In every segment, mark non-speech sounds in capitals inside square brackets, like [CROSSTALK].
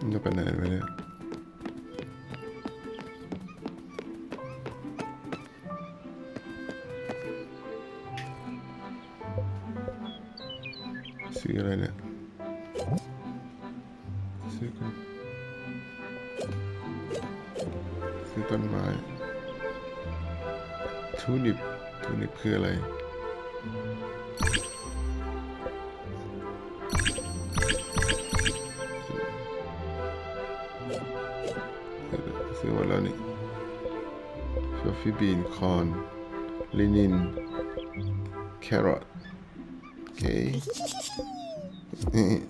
มันจะไปไหนไปเนี่ยซื้ออะไรเนี่ยซื้อกันซื้อต้นไม้ทูนิปทูนิปคืออะไร see what on it. Fluffy bean, corn, linen, carrot. Okay. [LAUGHS]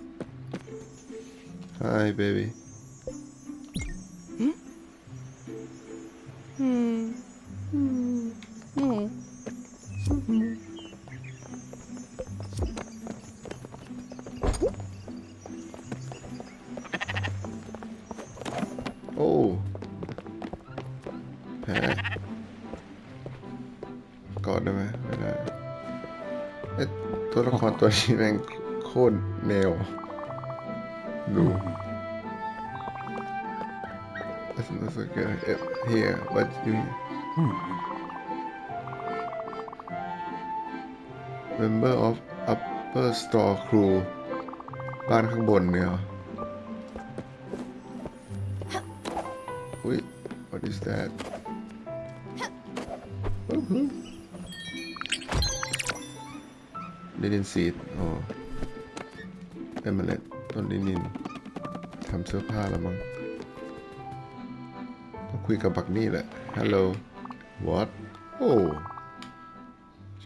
Hi, baby. Hmm? โอ้แพ้กอดได้ไหมไม่ได้เอ๊ะตัวละครตัวนี้แม่งโคตรแนว ดู That's not so good. Eh, Here, what you Member of Upper Store Crew บ้านข้างบนเนี่ย Wait, what is that? Didn't see it. Oh. Amulet. ต้นนินินทำเสื้อผ้าแล้วมั้งต้องคุยกับบักนี่แหละ Hello. What? Oh.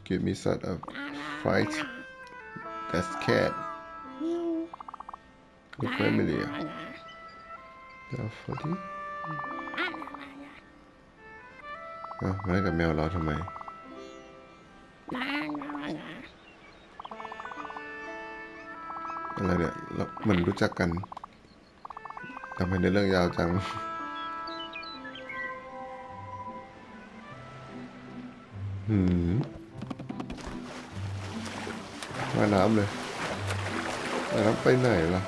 Give me sort of fight That's cat. Look familiar Now 40 เอาไว้กับแมวเราทำไม อะไรเนี่ยเราเหมือนรู้จักกันทำไมในเรื่องยาวจัง หืมว่ายน้ำเลยว่ายน้ำไปไหนล่ะ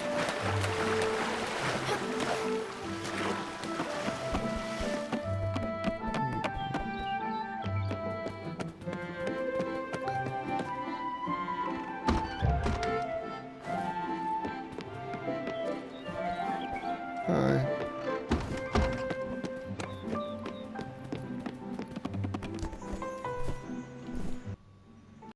Hi.